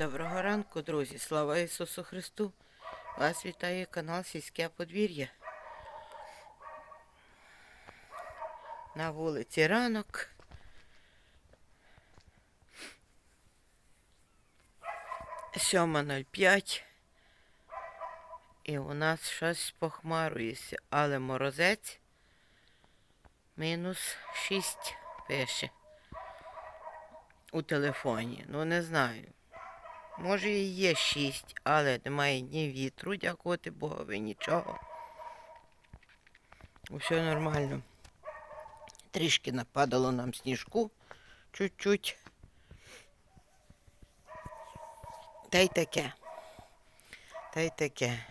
Доброго ранку, друзі! Слава Ісусу Христу! Вас вітає канал Сільське подвір'я. На вулиці ранок. Сьома нуль п'ять. І у нас щось похмарується, але морозець мінус 6 пише у телефоні. Ну не знаю. Може і є 6, але немає ні вітру, дякувати Богові, нічого. Все нормально. Трішки нападало нам сніжку чуть-чуть. Та й таке. Та й таке.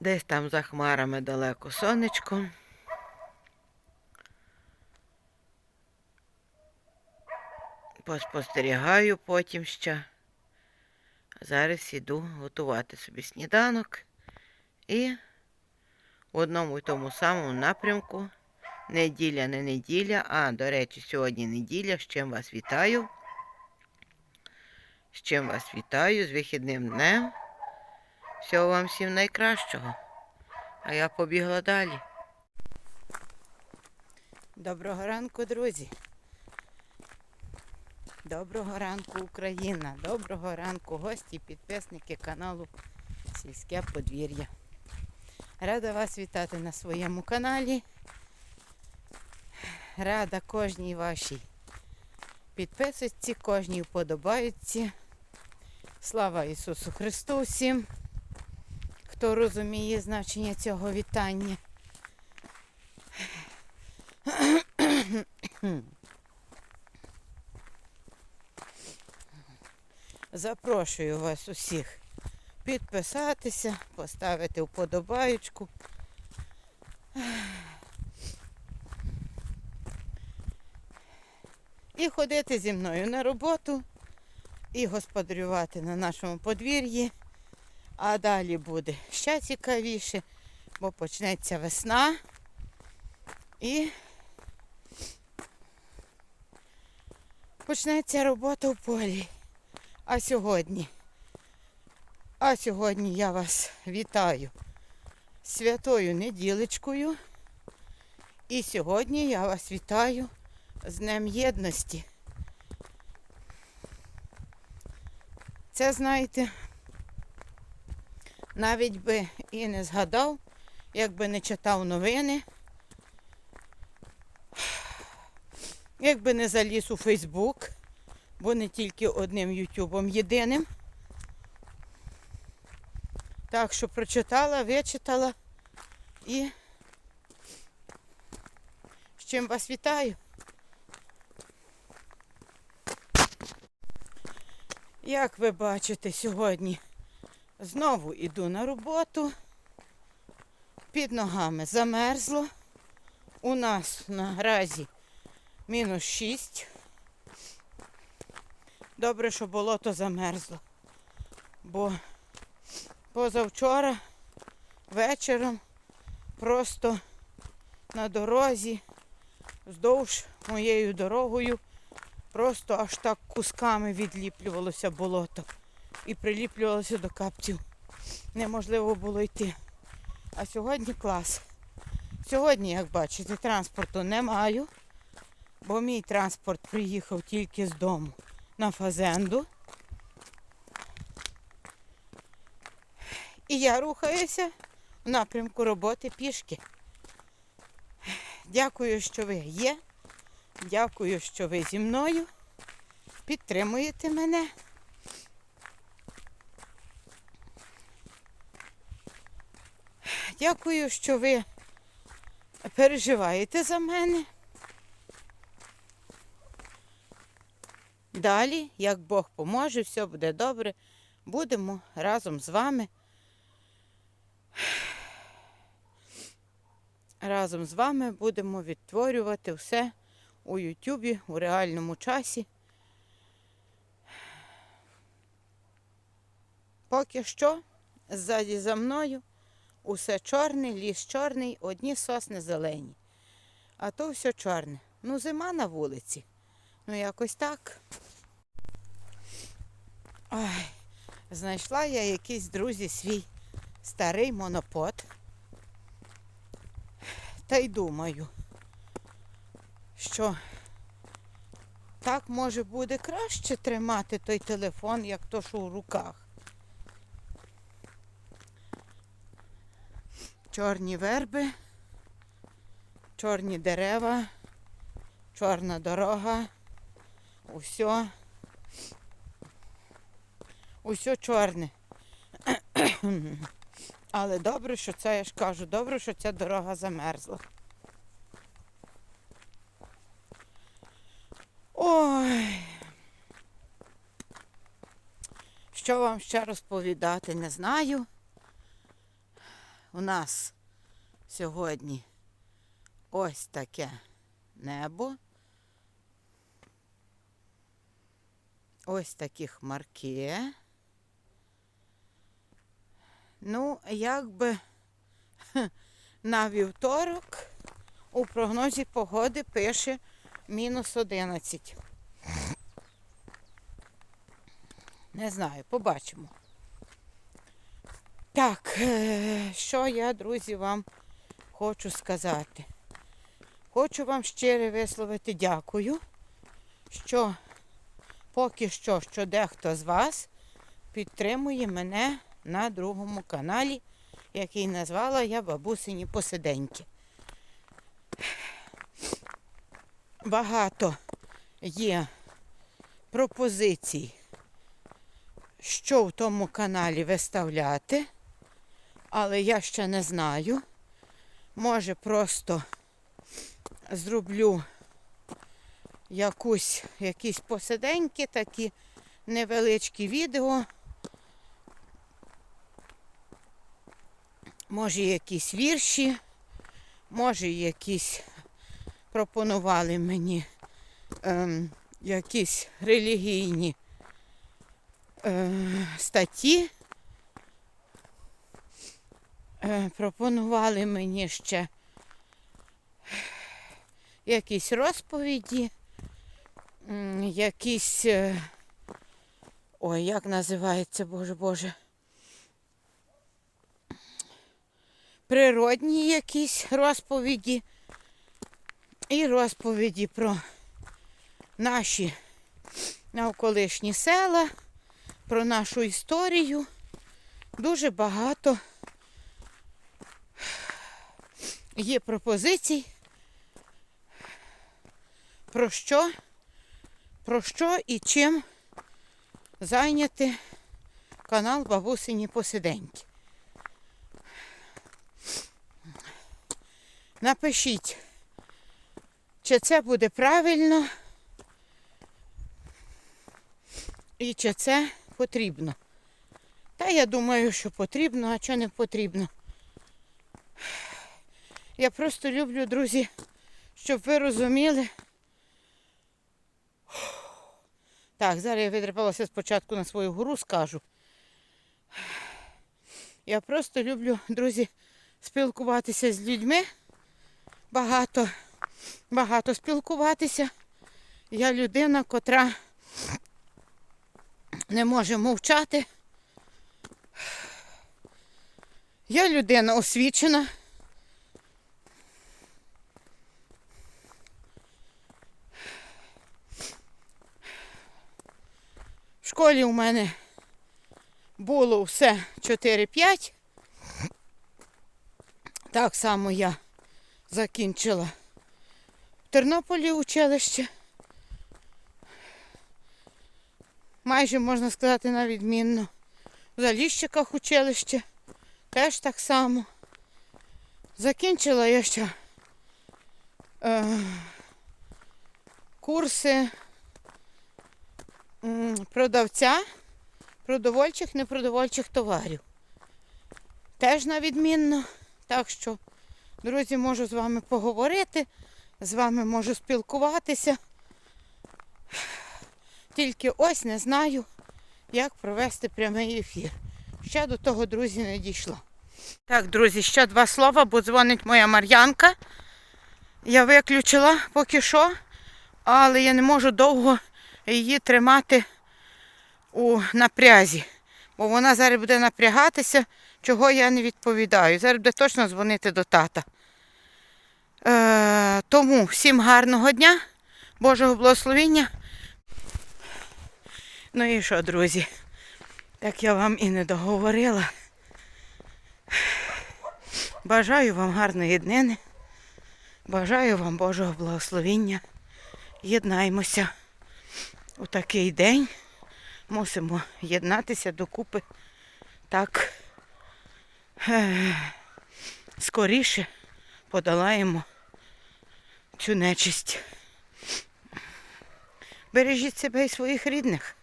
Десь там за хмарами далеко сонечко. Поспостерігаю потім ще. Зараз іду готувати собі сніданок. І в одному і тому самому напрямку. Неділя, не неділя. А, до речі, сьогодні неділя. З чим вас вітаю. З чим вас вітаю, з вихідним днем. Всього вам всім найкращого. А я побігла далі. Доброго ранку, друзі. Доброго ранку, Україна. Доброго ранку, гості, підписники каналу Сільське подвір'я. Рада вас вітати на своєму каналі. Рада кожній вашій підписочці, кожній вподобаюці. Слава Ісусу Христу всім, хто розуміє значення цього вітання. Запрошую вас усіх підписатися, поставити вподобаючку. І ходити зі мною на роботу, і господарювати на нашому подвір'ї. А далі буде ще цікавіше, бо почнеться весна. І почнеться робота в полі. А сьогодні, а сьогодні я вас вітаю святою неділечкою. І сьогодні я вас вітаю з Днем Єдності. Це, знаєте, навіть би і не згадав, якби не читав новини, якби не заліз у Фейсбук бо не тільки одним Ютубом єдиним. Так що прочитала, вичитала і з чим вас вітаю. Як ви бачите, сьогодні знову йду на роботу. Під ногами замерзло. У нас наразі мінус 6. Добре, що болото замерзло. Бо позавчора вечором просто на дорозі, вздовж моєю дорогою, просто аж так кусками відліплювалося болото і приліплювалося до капців. Неможливо було йти. А сьогодні клас. Сьогодні, як бачите, транспорту не маю, бо мій транспорт приїхав тільки з дому на фазенду. І я рухаюся в напрямку роботи пішки. Дякую, що ви є. Дякую, що ви зі мною. Підтримуєте мене. Дякую, що ви переживаєте за мене. Далі, як Бог поможе, все буде добре. Будемо разом з вами. Разом з вами будемо відтворювати все у Ютубі у реальному часі. Поки що, ззаді за мною, усе чорне, ліс чорний, одні сосни зелені. А то все чорне. Ну, зима на вулиці. Ну, якось так. Ой, знайшла я якийсь, друзі, свій старий монопод. Та й думаю, що так може буде краще тримати той телефон, як то, що в руках. Чорні верби, чорні дерева, чорна дорога, усе, усе чорне. Але добре, що це, я ж кажу, добре, що ця дорога замерзла. Ой. Що вам ще розповідати, не знаю. У нас сьогодні ось таке небо. Ось такі хмарки. Ну, якби на вівторок у прогнозі погоди пише мінус 11. Не знаю, побачимо. Так, е, що я, друзі, вам хочу сказати. Хочу вам щиро висловити дякую, що поки що, що дехто з вас підтримує мене на другому каналі, який назвала я бабусині посиденьки. Багато є пропозицій, що в тому каналі виставляти, але я ще не знаю. Може, просто зроблю якусь, якісь посиденьки, такі невеличкі відео. Може, якісь вірші, може, якісь пропонували мені ем, якісь релігійні е, статті. Е, пропонували мені ще якісь розповіді, якісь. е, Ой, як називається, Боже Боже. Природні якісь розповіді і розповіді про наші навколишні села, про нашу історію. Дуже багато є пропозицій. Про що, про що і чим зайняти канал Бабусині Посиденьки. Напишіть, чи це буде правильно і чи це потрібно. Та я думаю, що потрібно, а що не потрібно. Я просто люблю, друзі, щоб ви розуміли. Так, зараз я видрипалася спочатку на свою гору, скажу. Я просто люблю, друзі, спілкуватися з людьми. Багато, багато спілкуватися. Я людина, котра не може мовчати. Я людина освічена. В у мене було все 4-5. Так само я закінчила в Тернополі училище. Майже можна сказати на відмінно. В Заліщиках училище. Теж так само. Закінчила я ще е, курси продавця продовольчих, непродовольчих товарів. Теж на відмінно. Так що, друзі, можу з вами поговорити, з вами можу спілкуватися. Тільки ось не знаю, як провести прямий ефір. Ще до того, друзі, не дійшло. Так, друзі, ще два слова, бо дзвонить моя Мар'янка. Я виключила поки що, але я не можу довго її тримати у напрязі. Бо вона зараз буде напрягатися, чого я не відповідаю. Зараз буде точно дзвонити до тата. Е, тому всім гарного дня, Божого благословіння. Ну і що, друзі? Як я вам і не договорила. Бажаю вам гарної днини. Бажаю вам Божого благословіння. Єднаймося у такий день. Мусимо єднатися докупи так е, скоріше подолаємо цю нечисть. Бережіть себе і своїх рідних.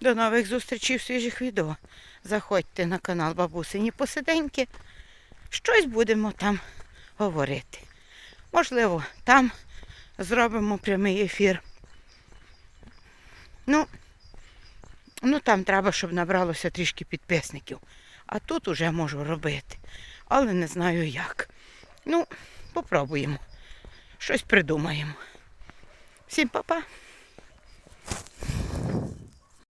До нових зустрічей в свіжих відео. Заходьте на канал Бабусині Посиденьки. Щось будемо там говорити. Можливо, там зробимо прямий ефір. Ну, ну там треба, щоб набралося трішки підписників. А тут уже можу робити. Але не знаю як. Ну, попробуємо. Щось придумаємо. Всім па-па.